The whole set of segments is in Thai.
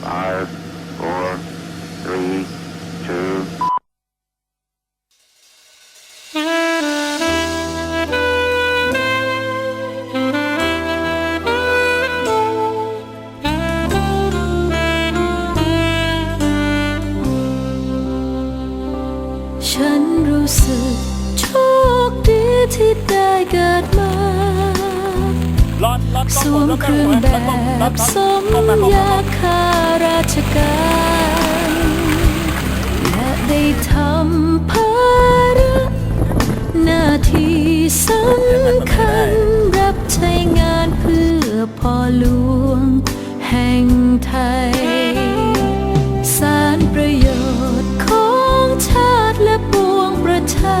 Five, four, three, แบบสมยาข้าราชการและได้ทำภาระหน้าที่สำคัญรับใช้งานเพื่อพ่อหลวงแห่งไทย สารประโยชน์ของชาติและปวงประชา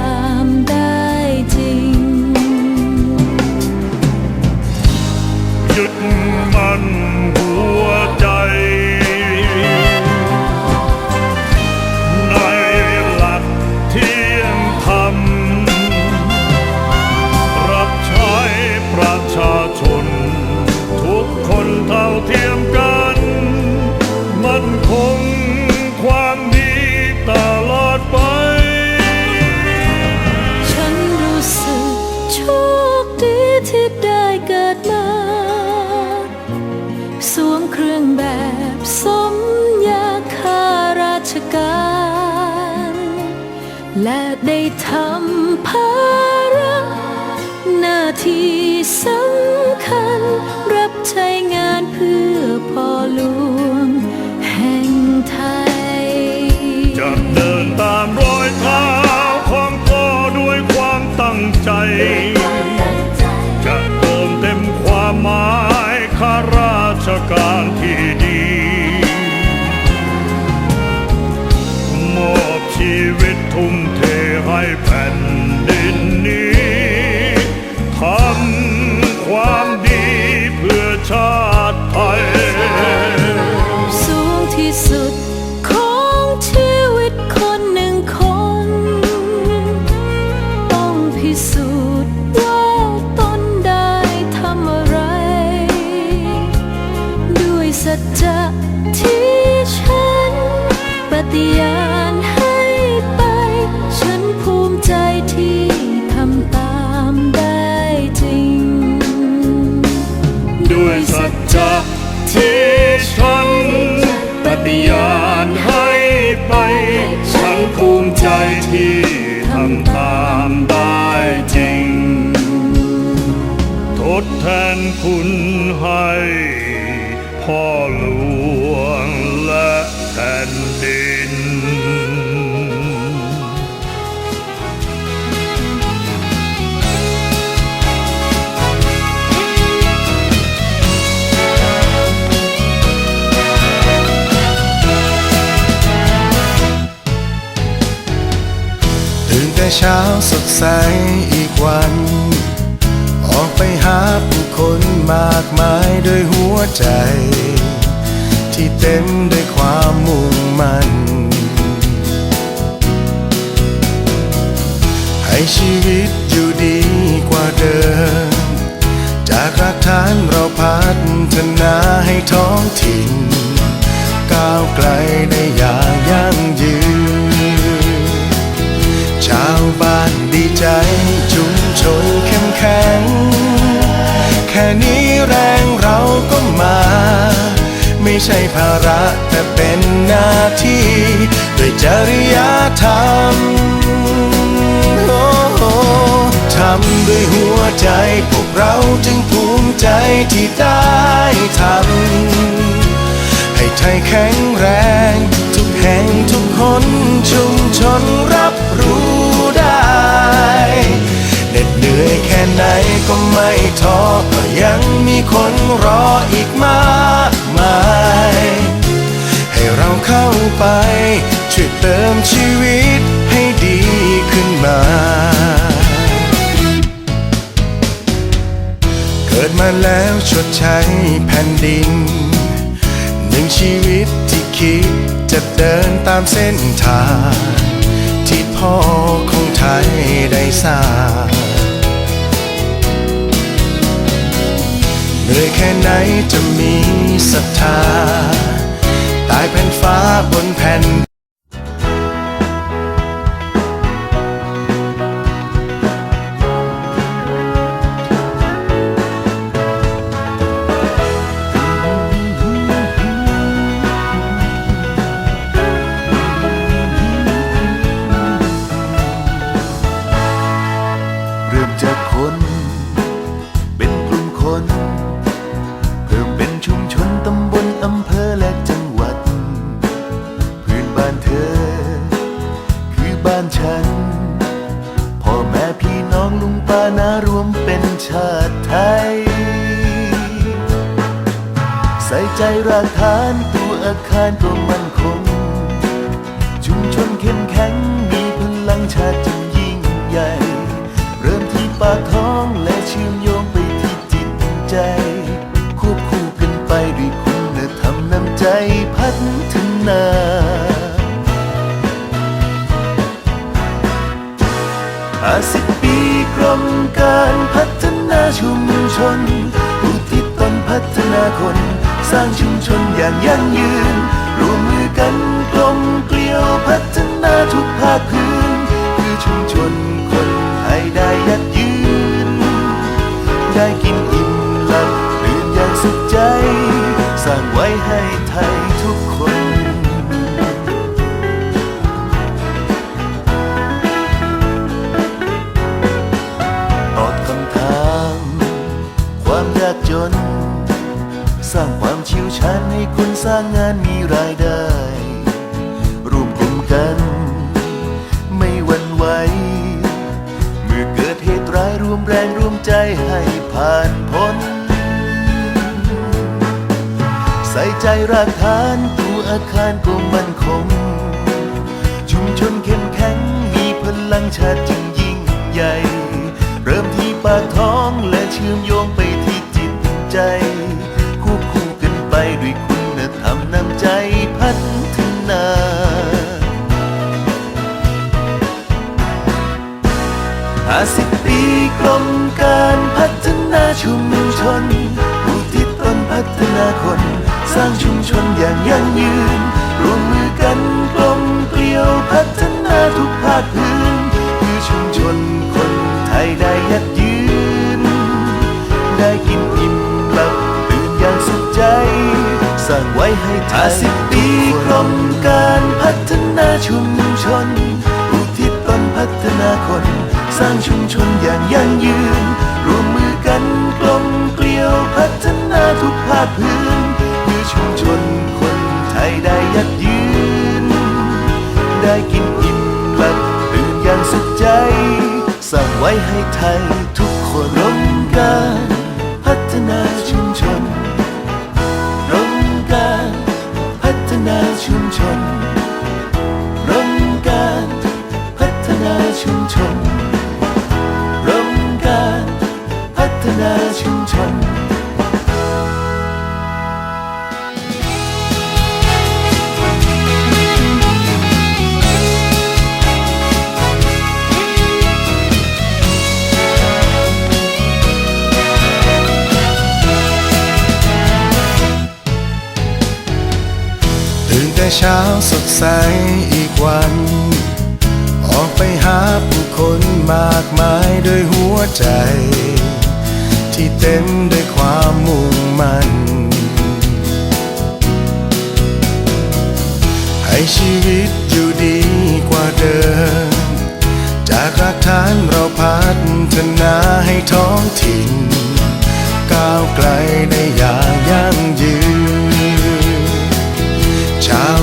ที่สำคัญ รับใช้งานเพื่อพ่อหลวง แห่งไทย จะเดินตามรอยเท้าของพ่อด้วยความตั้งใจ จะเติมเต็มความหมายข้าราชการที่ดีมอบชีวิตทุ่มเทให้แผ่นดินนี้ ทำความดีเพื่อชาติ ดิน ตื่นแต่เช้าสดใสอีกวัน ออกไปหาผู้คนมากมายด้วยหัวใจ ที่เต็มด้วยความมุ่งัน ให้ชีวิตอยู่ดีกว่าเดิม จากรักฐานเราพัฒนาให้ท้องถิ่น ก้าวไกลได้อย่างยั่งยืน ชาวบ้านดีใจชุมชนเข้มแข็ง แค่นี้แรงเราก็มา ไม่ใช่ภาระแต่เป็นหน้าที่ด้วยจริยธรรมโอ้โหทำด้วยหัวใจพวกเราจึงภูมิใจที่ได้ทำให้ไทยแข็งแรง ทุกแห่งทุกคนชุมชนรับรู้ได้เหน็ดเหนื่อยแค่ไหนก็ไม่ท้อก็ยังมีคนรออีกมาก ไป ช่วยเติมชีวิตให้ดีขึ้นมา เกิดมาแล้วชดใช้แผ่นดิน หนึ่งชีวิตที่คิดจะเดินตามเส้นทาง ที่พ่อของไทยได้สร้างเหนื่อยแค่ไหนจะมีศรัทธา จากคนเป็น ชุมชนคนไทยได้ยัดยืน ได้กินอิ่มหลับตื่นอย่างสุขใจ สร้างไว้ให้ไทยทุกคนตอบคำถามความยากจน สร้างความเชี่ยวชาญให้คนสร้างงานมีรายได้ ใจให้ผ่านพ้น ใส่ใจรากฐานตัวอาคารก็มั่นคง ชุมชนเข้มแข็งมีพลังชาติจึงยิ่งใหญ่ เริ่มที่ปากท้องและเชื่อมโยงไปที่จิตใจ ควบคู่กันไปด้วย อย่างยั่งยืนรวมมือกันกลมเกลียวพัฒนาทุกภาคพื้นคือชุมชนคนไทยได้ยัดยืน ได้กินอิ่มหลับตื่นอย่างสุขใจ สร้างไว้ให้ไทยสิบปีกรมการพัฒนาชุมชนอุทิศตนพัฒนาคน สร้างชุมชนอย่างยั่งยืนรวมมือกันกลมเกลียวพัฒนาทุกภาคพื้น คือชุมชนคนไทยได้ยัดยืน ได้กินอิ่มหลับตื่นอย่างสุขใจ สร้างไว้ให้ไทยทุกคนร่วมกัน เช้าสดใสอีกวัน ออกไปหาผู้คนมากมายด้วยหัวใจ ที่เต็มด้วยความมุ่งมั่น ให้ชีวิตอยู่ดีกว่าเดิม จากรากฐานเราพัฒนาให้ท้องถิ่น ก้าวไกลได้อย่างยั่งยืน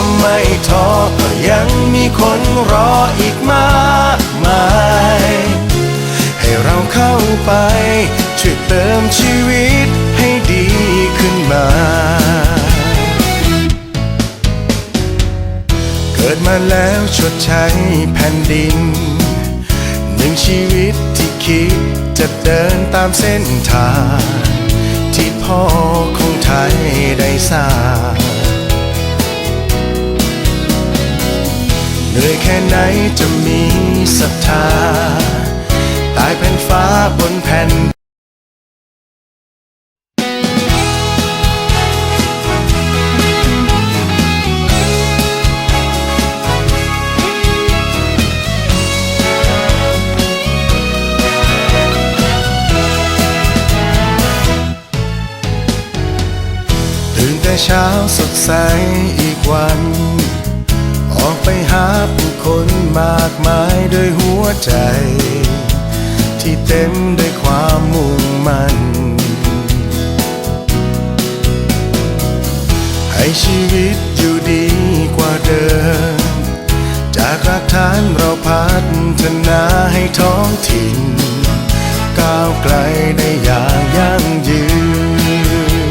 ก็ไม่ท้อก็ยังมีคนรออีกมากมาย ให้เราเข้าไป ช่วยเติมชีวิตให้ดีขึ้นมา เกิดมาแล้วชดใช้แผ่นดิน หนึ่งชีวิตที่คิดจะเดินตามเส้นทาง ที่พ่อของไทยได้สร้าง เหนื่อยแค่ไหนจะมีศรัทธาตายแผ่นฟ้าบนแผ่นตื่นแต่เช้าสดใสอีกวัน มากมายด้วยหัวใจ ที่เต็มด้วยความมุ่งมั่น ให้ชีวิตอยู่ดีกว่าเดิม จากรากฐานเราพัฒนาให้ท้องถิ่น ก้าวไกลได้อย่างยั่งยืน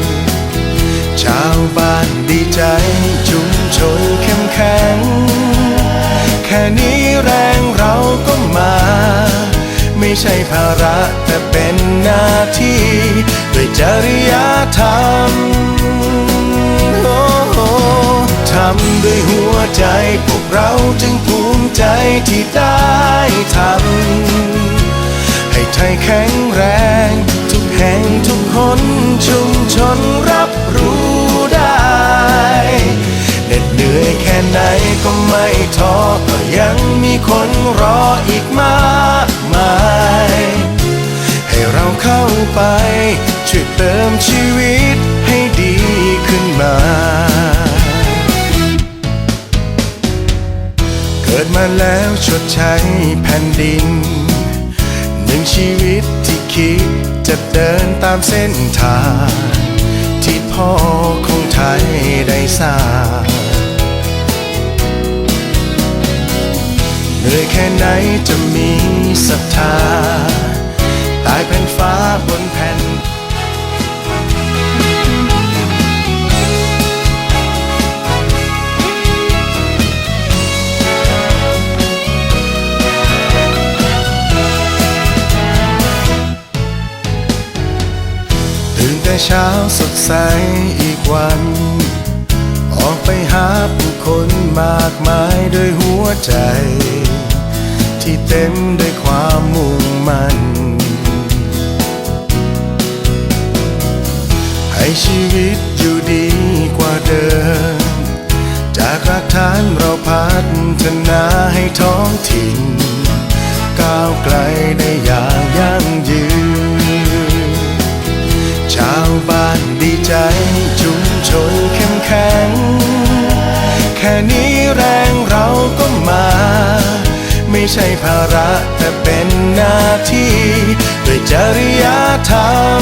ชาวบ้านดีใจชุมชนเข้มแข็ง แค่นี้แรงเราก็มา ไม่ใช่ภาระแต่เป็นหน้าที่ด้วยจริยธรรมโอ้ทำด้วยหัวใจพวกเราจึงภูมิใจที่ได้ทำให้ไทยแข็งแรง ทุกแห่งทุกคนชุมชนรับรู้ได้ ไหนก็ไม่ท้อก็ยังมีคนรออีกมากมาย ให้เราเข้าไป ช่วยเติมชีวิตให้ดีขึ้นมา เกิดมาแล้วชดใช้แผ่นดิน หนึ่งชีวิตที่คิดจะเดินตามเส้นทาง ที่พ่อของไทยได้สร้าง เหนื่อยแค่ไหนจะมีศรัทธา ตายแผ่นฟ้าบนแผ่นตื่นแต่เช้าสดใสอีกวัน มากมายด้วยหัวใจ ที่เต็มด้วยความมุ่งมั่น ให้ชีวิตอยู่ดีกว่าเดิม จากรากฐานเราพัฒนาให้ท้องถิ่น ก้าวไกลได้อย่างยั่งยืน ชาวบ้านดีใจชุมชนเข้มแข็ง แค่นี้แรงเราก็มา ไม่ใช่ภาระแต่เป็นหน้าที่ ด้วยจริยธรรม